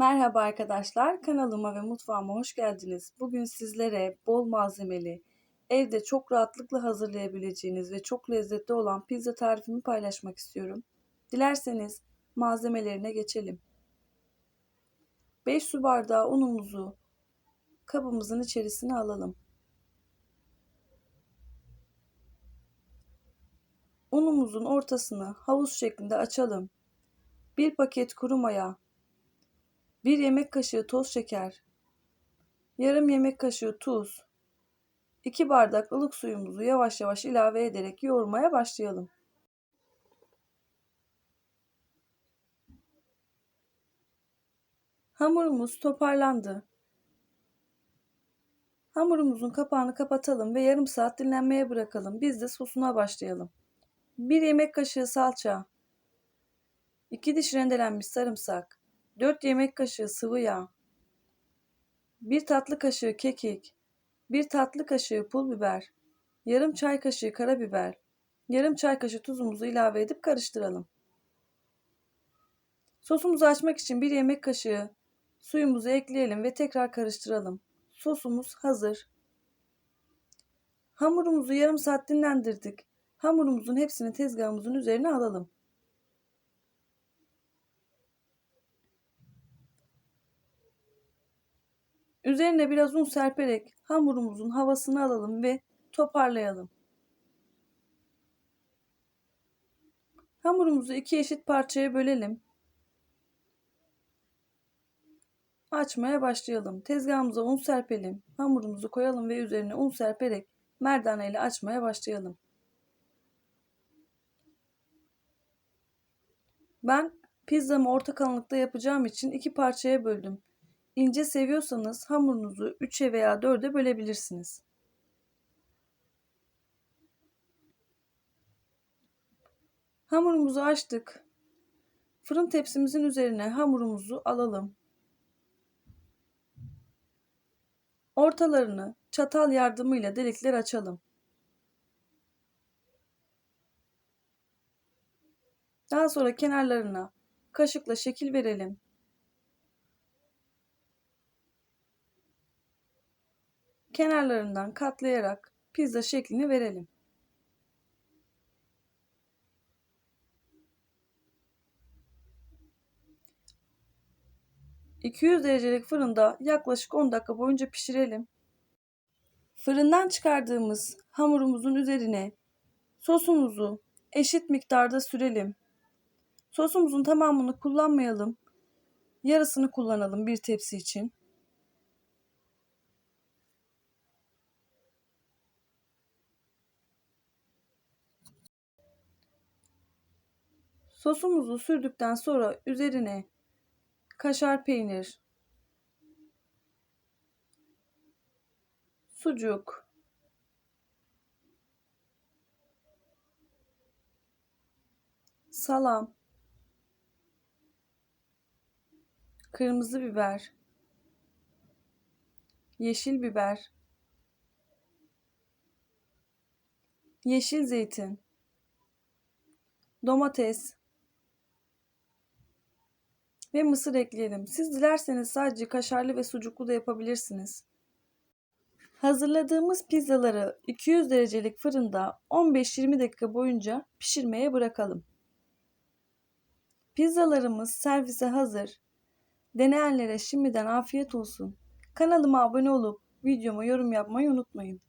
Merhaba arkadaşlar, kanalıma ve mutfağıma hoş geldiniz. Bugün sizlere bol malzemeli, evde çok rahatlıkla hazırlayabileceğiniz ve çok lezzetli olan pizza tarifimi paylaşmak istiyorum. Dilerseniz malzemelerine geçelim. 5 su bardağı unumuzu kabımızın içerisine alalım. Unumuzun ortasını havuz şeklinde açalım. 1 paket kuru maya, 1 yemek kaşığı toz şeker, yarım yemek kaşığı tuz, 2 bardak ılık suyumuzu yavaş yavaş ilave ederek yoğurmaya başlayalım. Hamurumuz toparlandı. Hamurumuzun kapağını kapatalım ve yarım saat dinlenmeye bırakalım. Biz de sosuna başlayalım. 1 yemek kaşığı salça, 2 diş rendelenmiş sarımsak, 4 yemek kaşığı sıvı yağ, 1 tatlı kaşığı kekik, 1 tatlı kaşığı pul biber, yarım çay kaşığı karabiber, yarım çay kaşığı tuzumuzu ilave edip karıştıralım. Sosumuzu açmak için 1 yemek kaşığı suyumuzu ekleyelim ve tekrar karıştıralım. Sosumuz hazır. Hamurumuzu yarım saat dinlendirdik. Hamurumuzun hepsini tezgahımızın üzerine alalım. Üzerine biraz un serperek hamurumuzun havasını alalım ve toparlayalım. Hamurumuzu iki eşit parçaya bölelim. Açmaya başlayalım. Tezgahımıza un serpelim. Hamurumuzu koyalım ve üzerine un serperek merdane ile açmaya başlayalım. Ben pizzamı orta kalınlıkta yapacağım için iki parçaya böldüm. İnce seviyorsanız hamurunuzu 3'e veya 4'e bölebilirsiniz. Hamurumuzu açtık. Fırın tepsimizin üzerine hamurumuzu alalım. Ortalarını çatal yardımıyla delikler açalım. Daha sonra kenarlarına kaşıkla şekil verelim. Kenarlarından katlayarak pizza şeklini verelim. ...200 derecelik fırında yaklaşık 10 dakika boyunca pişirelim. Fırından çıkardığımız hamurumuzun üzerine sosumuzu eşit miktarda sürelim. Sosumuzun tamamını kullanmayalım. Yarısını kullanalım bir tepsi için. Sosumuzu sürdükten sonra üzerine kaşar peynir, sucuk, salam, kırmızı biber, yeşil biber, yeşil zeytin, domates ve mısır ekleyelim. Siz dilerseniz sadece kaşarlı ve sucuklu da yapabilirsiniz. Hazırladığımız pizzaları 200 derecelik fırında 15-20 dakika boyunca pişirmeye bırakalım. Pizzalarımız servise hazır. Deneyenlere şimdiden afiyet olsun. Kanalıma abone olup videoma yorum yapmayı unutmayın.